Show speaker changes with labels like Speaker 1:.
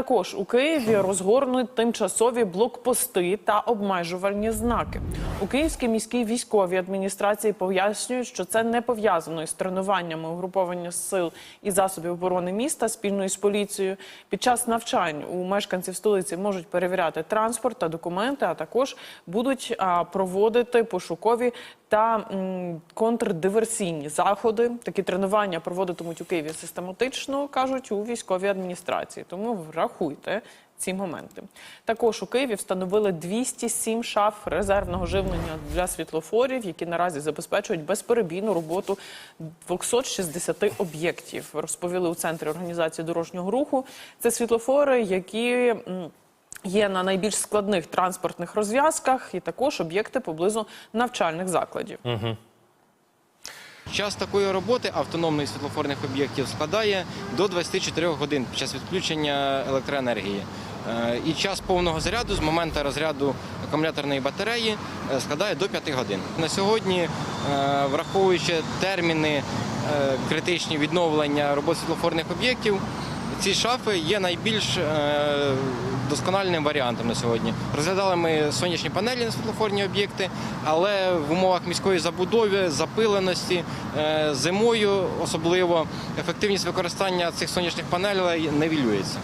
Speaker 1: Також у Києві розгорнуть тимчасові блокпости та обмежувальні знаки. У Київській міській військовій адміністрації пояснюють, що це не пов'язано із тренуваннями угруповання сил і засобів оборони міста спільно із поліцією. Під час навчань у мешканців столиці можуть перевіряти транспорт та документи, а також будуть проводити пошукові та контрдиверсійні заходи. Такі тренування проводитимуть у Києві систематично, кажуть у військовій адміністрації. Тому врахуйте ці моменти. Також у Києві встановили 207 шаф резервного живлення для світлофорів, які наразі забезпечують безперебійну роботу 260 об'єктів. Розповіли у центрі організації дорожнього руху. Це світлофори, які. Є на найбільш складних транспортних розв'язках і також об'єкти поблизу навчальних закладів.
Speaker 2: Час такої роботи автономних світлофорних об'єктів складає до 24 годин під час відключення електроенергії. Е, І час повного заряду з моменту розряду акумуляторної батареї е, складає до 5 годин. На сьогодні, е, враховуючи терміни критичні відновлення роботи світлофорних об'єктів, ці шафи є найбільш доскональним варіантом на сьогодні. Розглядали ми сонячні панелі на світлофорні об'єкти, але в умовах міської забудови, запиленості, е, зимою особливо ефективність використання цих сонячних панелей невілюється.